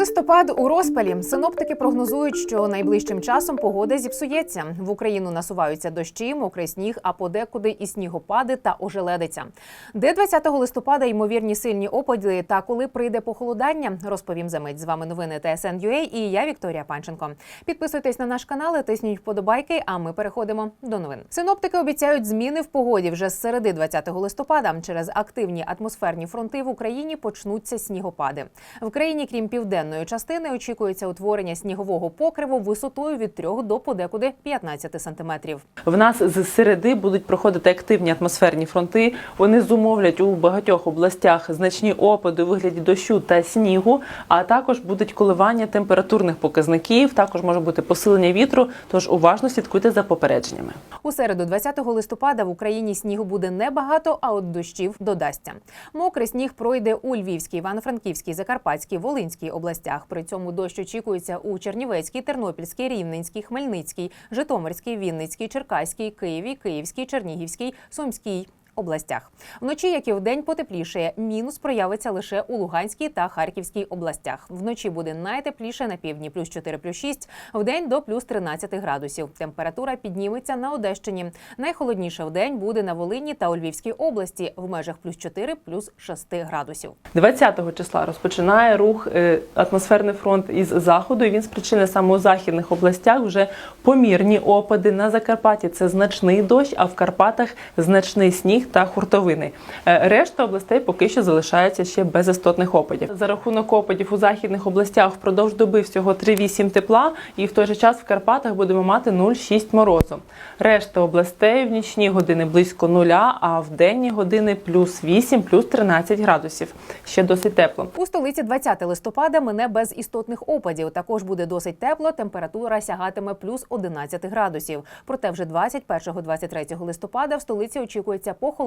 Листопад у розпалі. Синоптики прогнозують, що найближчим часом погода зіпсується. В Україну насуваються дощі, мокрий сніг, а подекуди і снігопади та ожеледиця. Де 20 листопада ймовірні сильні опади та коли прийде похолодання, розповім за мить. З вами новини ТСН.UA і я Вікторія Панченко. Підписуйтесь на наш канал, тисніть вподобайки. А ми переходимо до новин. Синоптики обіцяють зміни в погоді вже з середи 20 листопада. Через активні атмосферні фронти в Україні почнуться снігопади. В країні, крім південної частини, очікується утворення снігового покриву висотою від 3 до подекуди 15 сантиметрів. В нас з середи будуть проходити активні атмосферні фронти. Вони зумовлять у багатьох областях значні опади у вигляді дощу та снігу, а також будуть коливання температурних показників. Також може бути посилення вітру. Тож уважно слідкуйте за попередженнями. У середу, 20 листопада, в Україні снігу буде небагато, а от дощів додасться. Мокрий сніг пройде у Львівській, Івано-Франківській, Закарпатській, Волинській областях. При цьому дощ очікується у Чернівецькій, Тернопільській, Рівненській, Хмельницькій, Житомирській, Вінницькій, Черкаській, Києві, Київській, Чернігівській, Сумській. Областях вночі, як і вдень, потеплішає. Мінус проявиться лише у Луганській та Харківській областях. Вночі буде найтепліше на півдні плюс 4, плюс 6, вдень до плюс 13 градусів. Температура підніметься на Одещині. Найхолодніше вдень буде на Волині та у Львівській області в межах плюс 4, плюс 6 градусів. 20 числа розпочинає рух е, атмосферний фронт із заходу. і Він спричинить саме у західних областях вже помірні опади. На Закарпатті це значний дощ, а в Карпатах значний сніг та хуртовини. Е, Решта областей поки що залишаються ще без істотних опадів. За рахунок опадів у західних областях впродовж доби всього 3-8 тепла, і в той же час в Карпатах будемо мати 0,6 морозу. Решта областей в нічні години близько нуля, а в денні години плюс 8, плюс 13 градусів. Ще досить тепло. У столиці 20 листопада мине без істотних опадів. Також буде досить тепло. Температура сягатиме плюс 11 градусів. Проте вже 21-23 листопада в столиці очікується похолодання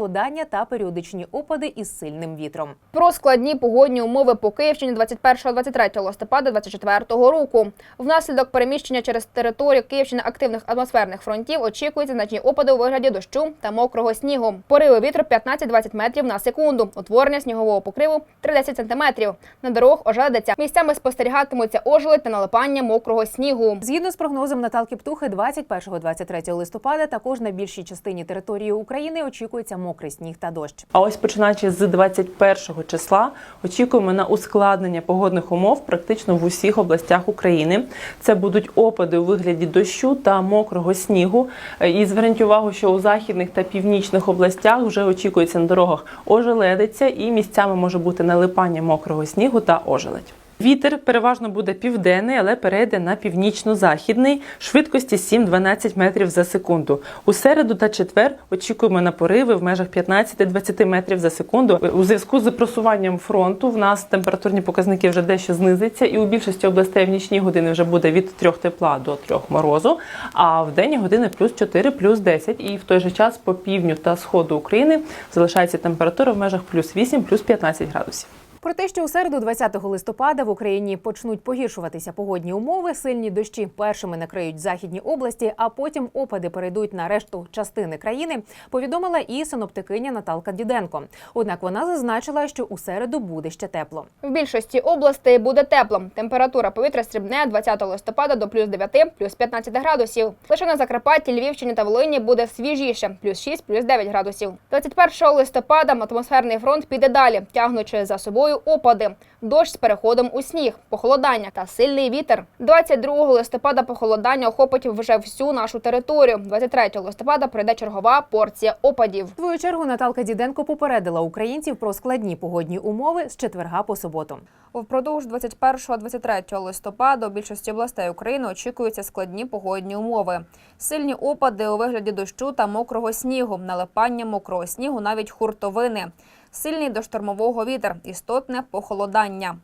та періодичні опади із сильним вітром. Про складні погодні умови по Київщині 21-23 листопада 2024 року. Внаслідок переміщення через територію Київщини активних атмосферних фронтів очікуються значні опади у вигляді дощу та мокрого снігу. Пориви вітру 15-20 метрів на секунду. Утворення снігового покриву 30 сантиметрів. На дорогах ожеледиться. Місцями спостерігатимуться ожеледь та налипання мокрого снігу. Згідно з прогнозом Наталки Птухи, 21-23 листопада також на більшій частині території України очікується мокрий сніг та дощ. А ось починаючи з 21 числа очікуємо на ускладнення погодних умов практично в усіх областях України. Це будуть опади у вигляді дощу та мокрого снігу. І зверніть увагу, що у західних та північних областях вже очікується на дорогах ожеледиця і місцями може бути налипання мокрого снігу та ожеледь. Вітер переважно буде південний, але перейде на північно-західний швидкості 7-12 метрів за секунду. У середу та четвер очікуємо на пориви в межах 15-20 метрів за секунду. У зв'язку з просуванням фронту в нас температурні показники вже дещо знизяться, і у більшості областей в нічні години вже буде від 3 тепла до 3 морозу. А в денні години плюс 4, плюс 10. І в той же час по півдню та сходу України залишається температура в межах плюс 8, плюс 15 градусів. Про те, що у середу, 20 листопада, в Україні почнуть погіршуватися погодні умови, сильні дощі першими накриють західні області, а потім опади перейдуть на решту частини країни. Повідомила і синоптикиня Наталка Діденко. Однак вона зазначила, що у середу буде ще тепло. В більшості областей буде тепло. Температура повітря стрибне 20 листопада до плюс 9, плюс 15 градусів. Лише на Закарпатті, Львівщині та Волині буде свіжіше, плюс 6, плюс 9 градусів. 21 листопада атмосферний фронт піде далі, тягнучи за собою опади, дощ з переходом у сніг, похолодання та сильний вітер. 22 листопада похолодання охопить вже всю нашу територію. 23 листопада прийде чергова порція опадів. В свою чергу Наталка Діденко попередила українців про складні погодні умови з четверга по суботу. Впродовж 21-23 листопада у більшості областей України очікуються складні погодні умови. Сильні опади у вигляді дощу та мокрого снігу, налипання мокрого снігу, навіть хуртовини, сильний до штормового вітер, істотне похолодання.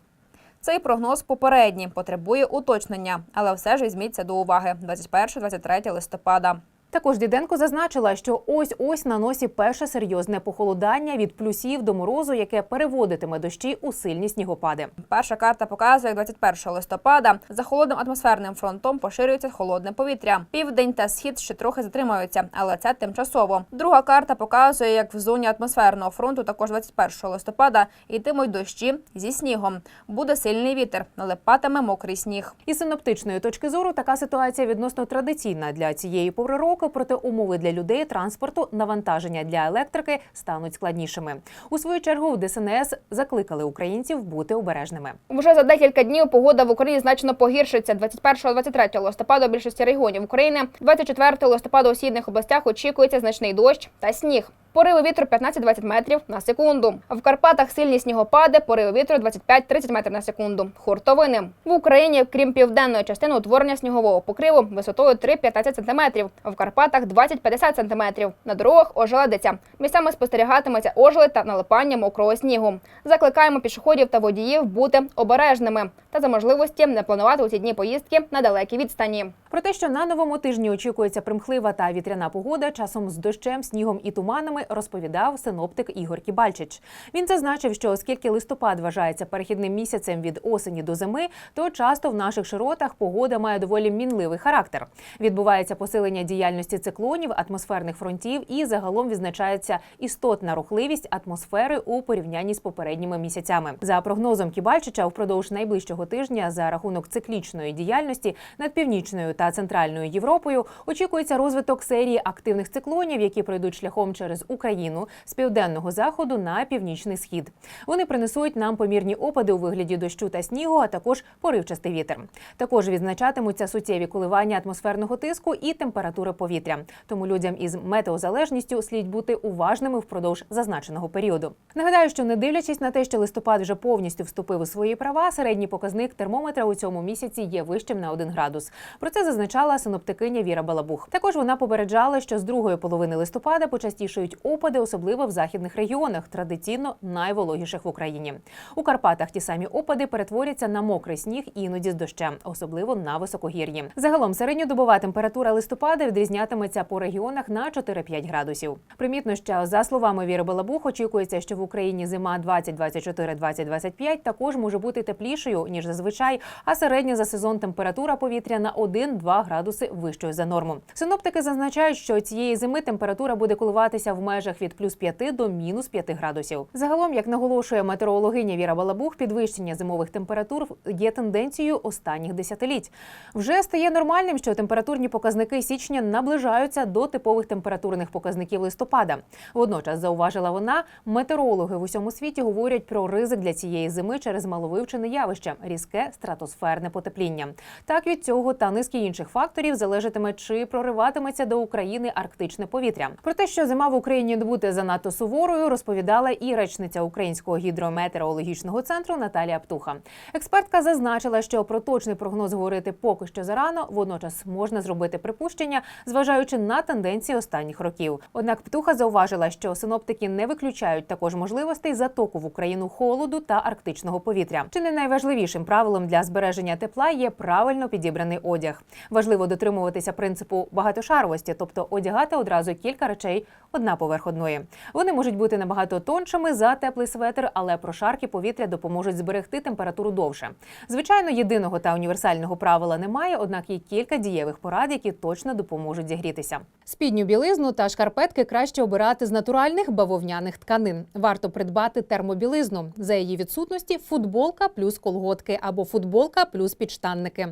Цей прогноз попередній, потребує уточнення, але все ж візьміться до уваги 21-23 листопада. Також Діденко зазначила, що ось ось на носі перше серйозне похолодання від плюсів до морозу, яке переводитиме дощі у сильні снігопади. Перша карта показує, як 21 листопада за холодним атмосферним фронтом поширюється холодне повітря. Південь та схід ще трохи затримаються, але це тимчасово. Друга карта показує, як в зоні атмосферного фронту також 21 листопада йтимуть дощі зі снігом. Буде сильний вітер, налипатиме мокрий сніг. Із синоптичної точки зору така ситуація відносно традиційна для цієї пори року, проте умови для людей, транспорту, навантаження для електрики стануть складнішими. У свою чергу в ДСНС закликали українців бути обережними. Вже за декілька днів погода в Україні значно погіршиться. 21-23 листопада у більшості регіонів України, 24 листопада у східних областях очікується значний дощ та сніг. Пориви вітру 15-20 метрів на секунду. В Карпатах сильні снігопади, пориви вітру 25-30 метрів на секунду. Хуртовини. В Україні, крім південної частини, утворення снігового покриву висотою 3-15 см. В Карпатах 20-50 см. На дорогах ожеледиця. Місцями спостерігатиметься ожеледь та налипання мокрого снігу. Закликаємо пішоходів та водіїв бути обережними та за можливості не планувати у ці дні поїздки на далекі відстані. Про те, що на новому тижні очікується примхлива та вітряна погода, часом з дощем, снігом і туманами, розповідав синоптик Ігор Кібальчич. Він зазначив, що оскільки листопад вважається перехідним місяцем від осені до зими, то часто в наших широтах погода має доволі мінливий характер. Відбувається посилення діяльності циклонів, атмосферних фронтів і загалом відзначається істотна рухливість атмосфери у порівнянні з попередніми місяцями. За прогнозом Кібальчича, впродовж найближчого тижня за рахунок циклічної діяльності над північною та центральною Європою очікується розвиток серії активних циклонів, які пройдуть шляхом через Україну з південного заходу на північний схід. Вони принесуть нам помірні опади у вигляді дощу та снігу, а також поривчастий вітер. Також відзначатимуться суттєві коливання атмосферного тиску і температури повітря. Тому людям із метеозалежністю слід бути уважними впродовж зазначеного періоду. Нагадаю, що не дивлячись на те, що листопад вже повністю вступив у свої права, середній показник термометра у цьому місяці є вищим на 1 градус. Про це зазначала синоптикиня Віра Балабух. Також вона попереджала, що з другої половини листопада почастішають опади, особливо в західних регіонах, традиційно найвологіших в Україні. У Карпатах ті самі опади перетворяться на мокрий сніг іноді з дощем, особливо на високогір'ї. Загалом середньодобова температура листопада відрізнятиметься по регіонах на 4-5 градусів. Примітно, що за словами Віри Балабух, очікується, що в Україні зима 20-24-20-25 також може бути теплішою ніж зазвичай, а середня за сезон температура повітря на 1-2 градуси вищою за норму. Синоптики зазначають, що цієї зими температура буде коливатися в межах від плюс 5 до мінус 5 градусів. Загалом, як наголошує метеорологиня Віра Балабух, підвищення зимових температур є тенденцією останніх десятиліть. Вже стає нормальним, що температурні показники січня наближаються до типових температурних показників листопада. Водночас зауважила вона, метеорологи в усьому світі говорять про ризик для цієї зими через маловивчене явище різке стратосферне потепління. Так від цього та низки інших факторів залежатиме, чи прориватиметься до України арктичне повітря. Про те, що зима в Україні не буде занадто суворою, розповідала і речниця Українського гідрометеорологічного центру Наталія Птуха. Експертка зазначила, що про точний прогноз говорити поки що зарано, водночас можна зробити припущення, зважаючи на тенденції останніх років. Однак Птуха зауважила, що синоптики не виключають також можливостей затоку в Україну холоду та арктичного повітря. Чи не найважливішим правилом для збереження тепла є правильно підібраний одяг. Важливо дотримуватися принципу багатошаровості, тобто одягати одразу кілька речей одна поверх одної. Вони можуть бути набагато тоншими за теплий светр, але прошарки повітря допоможуть зберегти температуру довше. Звичайно, єдиного та універсального правила немає, однак є кілька дієвих порад, які точно допоможуть зігрітися. Спідню білизну та шкарпетки краще обирати з натуральних бавовняних тканин. Варто придбати термобілизну. За її відсутності футболка плюс колготки або футболка плюс підштанники.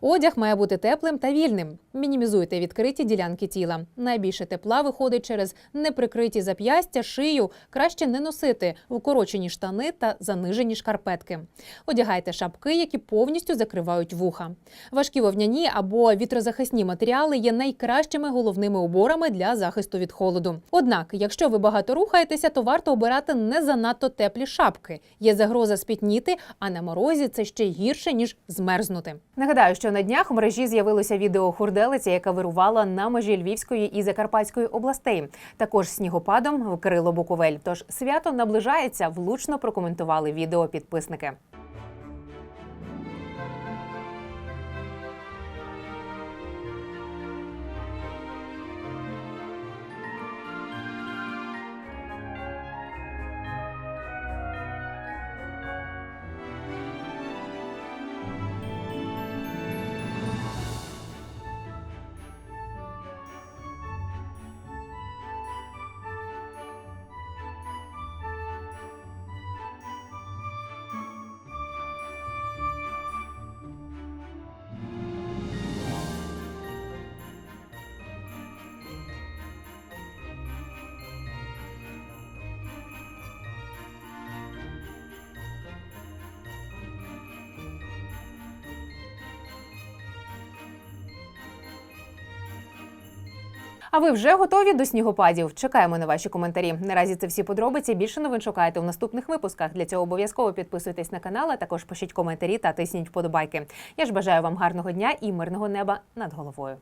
Одяг має бути теплим та вільним. Мінімізуйте відкриті ділянки тіла. Найбільше тепла виходить через неприкриті зап'ястя, шию. Краще не носити укорочені штани та занижені шкарпетки. Одягайте шапки, які повністю закривають вуха. Важкі вовняні або вітрозахисні матеріали є найкращими головними уборами для захисту від холоду. Однак, якщо ви багато рухаєтеся, то варто обирати не занадто теплі шапки. Є загроза спітніти, а на морозі це ще гірше ніж змерзнути. Нагадаю, що на днях у мережі з'явилося відео хурделиці, яка вирувала на межі Львівської і Закарпатської областей. Також снігопадом вкрило Буковель. Тож свято наближається. Влучно прокоментували відео підписники. А ви вже готові до снігопадів? Чекаємо на ваші коментарі. Наразі це всі подробиці. Більше новин шукайте в наступних випусках. Для цього обов'язково підписуйтесь на канал, а також пишіть коментарі та тисніть вподобайки. Я ж бажаю вам гарного дня і мирного неба над головою.